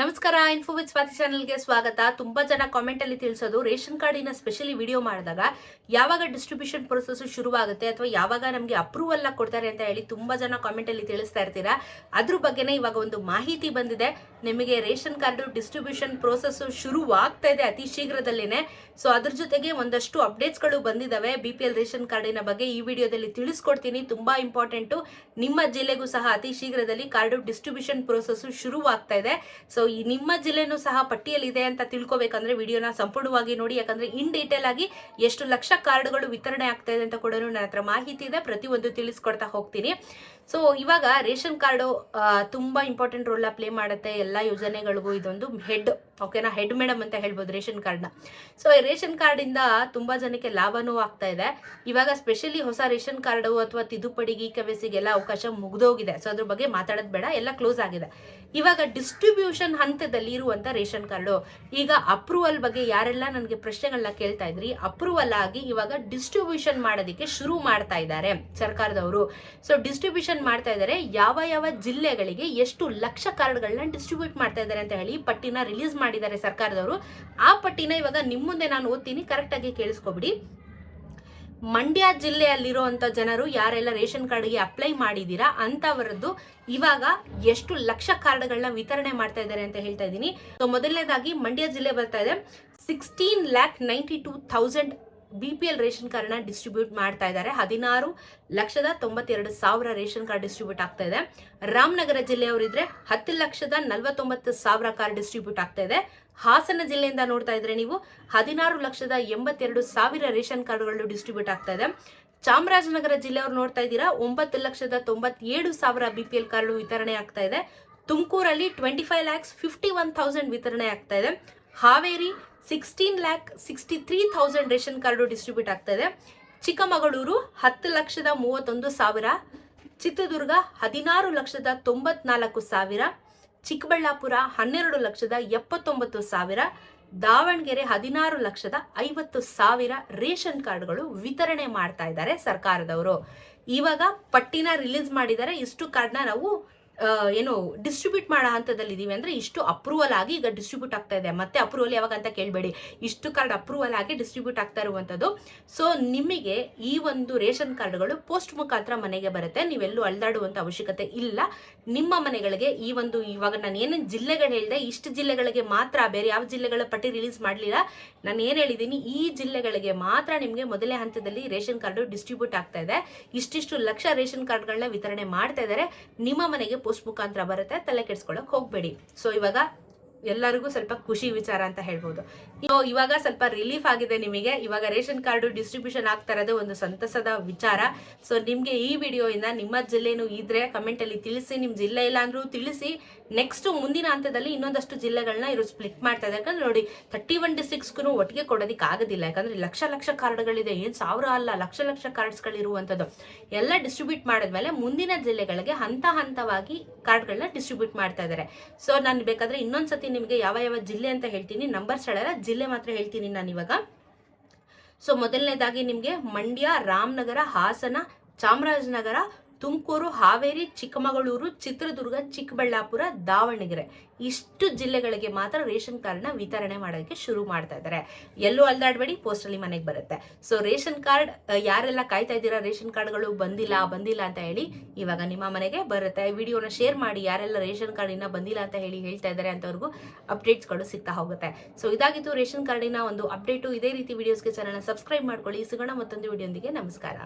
ನಮಸ್ಕಾರ info with Swati ಚಾನಲ್ಗೆ ಸ್ವಾಗತ. ತುಂಬಾ ಜನ ಕಾಮೆಂಟ್ ಅಲ್ಲಿ ತಿಳಿಸೋದು, ರೇಷನ್ ಕಾರ್ಡಿನ ಸ್ಪೆಷಲಿ ವಿಡಿಯೋ ಮಾಡಿದಾಗ ಯಾವಾಗ ಡಿಸ್ಟ್ರಿಬ್ಯೂಷನ್ ಪ್ರೊಸೆಸ್ ಶುರುವಾಗುತ್ತೆ ಅಥವಾ ಯಾವಾಗ ನಮಗೆ ಅಪ್ರೂವಲ್ ಕೊಡ್ತಾರೆ ಅಂತ ಹೇಳಿ ತುಂಬಾ ಜನ ಕಾಮೆಂಟ್ ಅಲ್ಲಿ ತಿಳಿಸ್ತಾ ಇರ್ತೀರಾ? ಅದ್ರ ಬಗ್ಗೆನೇ ಇವಾಗ ಒಂದು ಮಾಹಿತಿ ಬಂದಿದೆ. ನಿಮಗೆ ರೇಷನ್ ಕಾರ್ಡ್ ಡಿಸ್ಟ್ರಿಬ್ಯೂಷನ್ ಪ್ರೋಸೆಸ್ ಶುರುವಾಗ್ತಾ ಇದೆ ಅತಿ ಶೀಘ್ರದಲ್ಲೇನೆ. ಸೊ ಅದ್ರ ಜೊತೆಗೆ ಒಂದಷ್ಟು ಅಪ್ಡೇಟ್ಸ್ಗಳು ಬಂದಿದಾವೆ. ಬಿ ಪಿ ಎಲ್ ರೇಷನ್ ಕಾರ್ಡಿನ ಬಗ್ಗೆ ಈ ವಿಡಿಯೋದಲ್ಲಿ ತಿಳಿಸ್ಕೊಡ್ತೀನಿ. ತುಂಬಾ ಇಂಪಾರ್ಟೆಂಟು ನಿಮ್ಮ ಜಿಲ್ಲೆಗೂ ಸಹ ಅತಿ ಶೀಘ್ರದಲ್ಲಿ ಕಾರ್ಡು ಡಿಸ್ಟ್ರಿಬ್ಯೂಷನ್ ಪ್ರೋಸೆಸ್ ಶುರುವಾಗ್ತಾ ಇದೆ. ಸೊ ಈ ನಿಮ್ಮ ಜಿಲ್ಲೆನೂ ಸಹ ಪಟ್ಟಿಯಲ್ಲಿದೆ ಅಂತ ತಿಳ್ಕೊಬೇಕಂದ್ರೆ ವಿಡಿಯೋನ ಸಂಪೂರ್ಣವಾಗಿ ನೋಡಿ, ಯಾಕಂದ್ರೆ ಇನ್ ಡೀಟೇಲ್ ಆಗಿ ಎಷ್ಟು ಲಕ್ಷ ಕಾರ್ಡ್ಗಳು ವಿತರಣೆ ಆಗ್ತಾ ಇದೆ ಅಂತ ಕೂಡ ನನ್ನ ಹತ್ರ ಮಾಹಿತಿ ಇದೆ, ಪ್ರತಿಯೊಂದು ತಿಳಿಸ್ಕೊಡ್ತಾ ಹೋಗ್ತೀನಿ. ಸೊ ಇವಾಗ ರೇಷನ್ ಕಾರ್ಡು ತುಂಬಾ ಇಂಪಾರ್ಟೆಂಟ್ ರೋಲ್ನ ಪ್ಲೇ ಮಾಡುತ್ತೆ. ಎಲ್ಲ ಯೋಜನೆಗಳಿಗೂ ಇದೊಂದು ಹೆಡ್ ಓಕೆನಾ ಹೆಡ್ ಮೇಡಮ್ ಅಂತ ಹೇಳ್ಬೋದು ರೇಷನ್ ಕಾರ್ಡ್ನ ಸೊ ಈ ರೇಷನ್ ಕಾರ್ಡಿಂದ ತುಂಬ ಜನಕ್ಕೆ ಲಾಭನೂ ಆಗ್ತಾ ಇದೆ. ಇವಾಗ ಸ್ಪೆಷಲಿ ಹೊಸ ರೇಷನ್ ಕಾರ್ಡು ಅಥವಾ ತಿದ್ದುಪಡಿಗೆ ಕವೆಸಿಗೆಲ್ಲ ಅವಕಾಶ ಮುಗಿದೋಗಿದೆ. ಸೊ ಅದ್ರ ಬಗ್ಗೆ ಮಾತಾಡೋದು ಬೇಡ, ಎಲ್ಲ ಕ್ಲೋಸ್ ಆಗಿದೆ. ಇವಾಗ ಡಿಸ್ಟ್ರಿಬ್ಯೂಷನ್ ಹಂತದಲ್ಲಿ ಇರುವಂತ ರೇಷನ್ ಕಾರ್ಡು ಈಗ ಅಪ್ರೂವಲ್ ಬಗ್ಗೆ ಯಾರೆಲ್ಲ ನನಗೆ ಪ್ರಶ್ನೆಗಳನ್ನ ಕೇಳ್ತಾ ಇದ್ರಿ ಅಪ್ರೂವಲ್ ಆಗಿ ಇವಾಗ ಡಿಸ್ಟ್ರಿಬ್ಯೂಷನ್ ಮಾಡೋದಕ್ಕೆ ಶುರು ಮಾಡ್ತಾ ಇದ್ದಾರೆ ಸರ್ಕಾರದವರು. ಸೊ ಡಿಸ್ಟ್ರಿಬ್ಯೂಷನ್ ಮಾಡ್ತಾ ಇದ್ದಾರೆ, ಯಾವ ಯಾವ ಜಿಲ್ಲೆಗಳಿಗೆ ಎಷ್ಟು ಲಕ್ಷ ಕಾರ್ಡ್ಗಳನ್ನ ಡಿಸ್ಟ್ರಿಬ್ಯೂಟ್ ಮಾಡ್ತಾ ಇದ್ದಾರೆ ಅಂತ ಹೇಳಿ ಪಟ್ಟಿನ ರಿಲೀಸ್ ಮಾಡಿದ್ದಾರೆ ಸರ್ಕಾರದವರು. ಆ ಪಟ್ಟಿನ ಇವಾಗ ನಿಮ್ಮ ಮುಂದೆ ನಾನು ಓದ್ತೀನಿ ಕರೆಕ್ಟ್ ಆಗಿ ಕೇಳಿಸ್ಕೊಬಿಡಿ. ಮಂಡ್ಯ ಜಿಲ್ಲೆಯಲ್ಲಿರುವಂತ ಜನರು ಯಾರೆಲ್ಲ ರೇಷನ್ ಕಾರ್ಡ್ಗೆ ಅಪ್ಲೈ ಮಾಡಿದೀರಾ ಅಂಥವರದ್ದು ಇವಾಗ ಎಷ್ಟು ಲಕ್ಷ ಕಾರ್ಡ್ಗಳನ್ನ ವಿತರಣೆ ಮಾಡ್ತಾ ಇದ್ದಾರೆ ಅಂತ ಹೇಳ್ತಾ ಇದ್ದೀನಿ. ಸೊ ಮೊದಲನೇದಾಗಿ ಮಂಡ್ಯ ಜಿಲ್ಲೆ ಬರ್ತಾ ಇದೆ. Sixteen lakh ninety two thousand B P L ration ಕಾರ್ಡ್ನ ಡಿಸ್ಟ್ರಿಬ್ಯೂಟ್ ಮಾಡ್ತಾ ಇದ್ದಾರೆ. ಹದಿನಾರು ಲಕ್ಷದ ತೊಂಬತ್ತೆರಡು ಸಾವಿರ ರೇಷನ್ ಕಾರ್ಡ್ ಡಿಸ್ಟ್ರಿಬ್ಯೂಟ್ ಆಗ್ತಾ ಇದೆ. ರಾಮನಗರ ಜಿಲ್ಲೆಯವರಿದ್ರೆ ಹತ್ತು ಲಕ್ಷದ ನಲವತ್ತೊಂಬತ್ತು ಸಾವಿರ ಕಾರ್ಡ್ ಡಿಸ್ಟ್ರಿಬ್ಯೂಟ್ ಆಗ್ತಾ ಇದೆ. ಹಾಸನ ಜಿಲ್ಲೆಯಿಂದ ನೋಡ್ತಾ ಇದ್ರೆ ನೀವು ಹದಿನಾರು ಲಕ್ಷದ ಎಂಬತ್ತೆರಡು ಸಾವಿರ ರೇಷನ್ ಕಾರ್ಡ್ಗಳು ಡಿಸ್ಟ್ರಿಬ್ಯೂಟ್ ಆಗ್ತಾ ಇದೆ. ಚಾಮರಾಜನಗರ ಜಿಲ್ಲೆಯವರು ನೋಡ್ತಾ ಇದ್ದೀರಾ? ಒಂಬತ್ತು ಲಕ್ಷದ ತೊಂಬತ್ತೇಳು ಸಾವಿರ ಬಿ ಪಿ ಎಲ್ ಕಾರ್ಡ್ ವಿತರಣೆ ಆಗ್ತಾ ಇದೆ. ತುಮಕೂರಲ್ಲಿ twenty five lakhs fifty one thousand ವಿತರಣೆ ಆಗ್ತಾ ಇದೆ. Haveri sixteen lakh sixty three thousand ration card distribute ಆಗ್ತಾ ಇದೆ. ಚಿಕ್ಕಮಗಳೂರು ಹತ್ತು ಲಕ್ಷದ ಮೂವತ್ತೊಂದು ಸಾವಿರ, ಚಿತ್ರದುರ್ಗ ಹದಿನಾರು ಲಕ್ಷದ ತೊಂಬತ್ನಾಲ್ಕು ಸಾವಿರ, ಚಿಕ್ಕಬಳ್ಳಾಪುರ ಹನ್ನೆರಡು ಲಕ್ಷದ ಎಪ್ಪತ್ತೊಂಬತ್ತು ಸಾವಿರ, ದಾವಣಗೆರೆ ಹದಿನಾರು ಲಕ್ಷದ ಐವತ್ತು ಸಾವಿರ ರೇಷನ್ ಕಾರ್ಡ್ಗಳು ವಿತರಣೆ ಮಾಡ್ತಾ ಇದ್ದಾರೆ ಸರ್ಕಾರದವರು. ಇವಾಗ ಪಟ್ಟಿನ ರಿಲೀಸ್ ಮಾಡಿದ್ದಾರೆ ಇಷ್ಟು ಕಾರ್ಡ್ನ ನಾವು ಏನು ಡಿಸ್ಟ್ರಿಬ್ಯೂಟ್ ಮಾಡೋ ಹಂತದಲ್ಲಿದ್ದೀವಿ ಅಂದರೆ ಇಷ್ಟು ಅಪ್ರೂವಲ್ ಆಗಿ ಈಗ ಡಿಸ್ಟ್ರಿಬ್ಯೂಟ್ ಆಗ್ತಾ ಇದೆ. ಮತ್ತೆ ಅಪ್ರೂವಲ್ ಯಾವಾಗ ಅಂತ ಕೇಳಬೇಡಿ. ಇಷ್ಟು ಕಾರ್ಡ್ ಅಪ್ರೂವಲ್ ಆಗಿ ಡಿಸ್ಟ್ರಿಬ್ಯೂಟ್ ಆಗ್ತಾ ಇರುವಂಥದ್ದು. ಸೊ ನಿಮಗೆ ಈ ಒಂದು ರೇಷನ್ ಕಾರ್ಡ್ಗಳು ಪೋಸ್ಟ್ ಮುಖಾಂತರ ಮನೆಗೆ ಬರುತ್ತೆ. ನೀವೆಲ್ಲೂ ಅಳ್ದಾಡುವಂಥ ಅವಶ್ಯಕತೆ ಇಲ್ಲ. ನಿಮ್ಮ ಮನೆಗಳಿಗೆ ಈ ಒಂದು ಇವಾಗ ನಾನು ಏನೇನು ಜಿಲ್ಲೆಗಳು ಹೇಳಿದೆ, ಇಷ್ಟು ಜಿಲ್ಲೆಗಳಿಗೆ ಮಾತ್ರ, ಬೇರೆ ಯಾವ ಜಿಲ್ಲೆಗಳ ಪಟ್ಟಿ ರಿಲೀಸ್ ಮಾಡಲಿಲ್ಲ. ನಾನು ಏನು ಹೇಳಿದ್ದೀನಿ, ಈ ಜಿಲ್ಲೆಗಳಿಗೆ ಮಾತ್ರ ನಿಮಗೆ ಮೊದಲೇ ಹಂತದಲ್ಲಿ ರೇಷನ್ ಕಾರ್ಡು ಡಿಸ್ಟ್ರಿಬ್ಯೂಟ್ ಆಗ್ತಾ ಇದೆ. ಇಷ್ಟಿಷ್ಟು ಲಕ್ಷ ರೇಷನ್ ಕಾರ್ಡ್ಗಳನ್ನ ವಿತರಣೆ ಮಾಡ್ತಾ ಇದ್ದಾರೆ. ನಿಮ್ಮ ಮನೆಗೆ ಪೋಸ್ಟ್ ಮುಖಾಂತರ ಬರುತ್ತೆ ತಲೆ ಕೆಡ್ಸ್ಕೊಳಕ್ ಹೋಗ್ಬೇಡಿ. ಸೊ ಇವಾಗ ಎಲ್ಲರಿಗೂ ಸ್ವಲ್ಪ ಖುಷಿ ವಿಚಾರ ಅಂತ ಹೇಳ್ಬೋದು. ಸೊ ಇವಾಗ ಸ್ವಲ್ಪ ರಿಲೀಫ್ ಆಗಿದೆ ನಿಮಗೆ. ಇವಾಗ ರೇಷನ್ ಕಾರ್ಡು ಡಿಸ್ಟ್ರಿಬ್ಯೂಷನ್ ಆಗ್ತಾ ಇರೋದು ಒಂದು ಸಂತಸದ ವಿಚಾರ. ಸೊ ನಿಮಗೆ ಈ ವಿಡಿಯೋಯಿಂದ ನಿಮ್ಮ ಜಿಲ್ಲೆನೂ ಇದ್ರೆ ಕಮೆಂಟಲ್ಲಿ ತಿಳಿಸಿ ನಿಮ್ಮ ಜಿಲ್ಲೆ ಇಲ್ಲ ಅಂದ್ರೂ ತಿಳಿಸಿ. ನೆಕ್ಸ್ಟ್ ಮುಂದಿನ ಹಂತದಲ್ಲಿ ಇನ್ನೊಂದಷ್ಟು ಜಿಲ್ಲೆಗಳನ್ನ ಇವರು ಸ್ಪ್ಲಿಟ್ ಮಾಡ್ತಾ ಇದ್ದಾರೆ. ಯಾಕಂದ್ರೆ ನೋಡಿ ತರ್ಟಿ ಒನ್ ಡಿಸ್ಟ್ರಿಕ್ಸ್ಗೂ ಒಟ್ಟಿಗೆ ಕೊಡೋದಕ್ಕೆ ಆಗೋದಿಲ್ಲ. ಯಾಕಂದ್ರೆ ಲಕ್ಷ ಲಕ್ಷ ಕಾರ್ಡ್ಗಳಿದೆ. ಏನು ಸಾವಿರ ಅಲ್ಲ, ಲಕ್ಷ ಲಕ್ಷ ಕಾರ್ಡ್ಸ್ಗಳಿರುವಂಥದ್ದು ಎಲ್ಲ ಡಿಸ್ಟ್ರಿಬ್ಯೂಟ್ ಮಾಡಿದ್ಮೇಲೆ ಮುಂದಿನ ಜಿಲ್ಲೆಗಳಿಗೆ ಹಂತ ಹಂತವಾಗಿ ಕಾರ್ಡ್ಗಳನ್ನ ಡಿಸ್ಟ್ರಿಬ್ಯೂಟ್ ಮಾಡ್ತಾ ಇದ್ದಾರೆ. ಸೊ ನಾನು ಬೇಕಾದ್ರೆ ಇನ್ನೊಂದ್ಸತಿ ನಿಮಗೆ ಯಾವ ಯಾವ ಜಿಲ್ಲೆ ಅಂತ ಹೇಳ್ತೀನಿ. ನಂಬರ್ಸ್ ಹೇಳಲ್ಲ, ಜಿಲ್ಲೆ ಮಾತ್ರ ಹೇಳ್ತೀನಿ ನಾನು ಇವಾಗ. ಸೊ ಮೊದಲನೇದಾಗಿ ನಿಮಗೆ ಮಂಡ್ಯ, ರಾಮನಗರ, ಹಾಸನ, ಚಾಮರಾಜನಗರ ತುಮಕೂರು, ಹಾವೇರಿ, ಚಿಕ್ಕಮಗಳೂರು, ಚಿತ್ರದುರ್ಗ, ಚಿಕ್ಕಬಳ್ಳಾಪುರ, ದಾವಣಗೆರೆ ಇಷ್ಟು ಜಿಲ್ಲೆಗಳಿಗೆ ಮಾತ್ರ ರೇಷನ್ ಕಾರ್ಡ್ನ ವಿತರಣೆ ಮಾಡೋದಕ್ಕೆ ಶುರು ಮಾಡ್ತಾ ಇದ್ದಾರೆ. ಎಲ್ಲೂ ಅಲ್ದಾಡಬೇಡಿ ಪೋಸ್ಟಲ್ಲಿ ಮನೆಗೆ ಬರುತ್ತೆ. ಸೊ ರೇಷನ್ ಕಾರ್ಡ್ ಯಾರೆಲ್ಲ ಕಾಯ್ತಾ ಇದ್ದೀರಾ ರೇಷನ್ ಕಾರ್ಡ್ಗಳು ಬಂದಿಲ್ಲ ಬಂದಿಲ್ಲ ಅಂತ ಹೇಳಿ ಇವಾಗ ನಿಮ್ಮ ಮನೆಗೆ ಬರುತ್ತೆ. ವಿಡಿಯೋನ ಶೇರ್ ಮಾಡಿ, ಯಾರೆಲ್ಲ ರೇಷನ್ ಕಾರ್ಡ್ ಇನ್ನ ಬಂದಿಲ್ಲ ಅಂತ ಹೇಳಿ ಹೇಳ್ತಾ ಇದ್ದಾರೆ ಅಂತವ್ರಿಗೂ ಅಪ್ಡೇಟ್ಸ್ಗಳು ಸಿಗ್ತಾ ಹೋಗುತ್ತೆ. ಸೊ ಇದಾಗಿತ್ತು ರೇಷನ್ ಕಾರ್ಡಿನ ಒಂದು ಅಪ್ಡೇಟು. ಇದೇ ರೀತಿ ವಿಡಿಯೋಸ್ಗೆ ಚಾನಲ್ನ ಸಬ್ಸ್ಕ್ರೈಬ್ ಮಾಡ್ಕೊಳ್ಳಿ. ಸಿಗೋಣ ಮತ್ತೊಂದು ವಿಡಿಯೋಂದಿಗೆ ನಮಸ್ಕಾರ.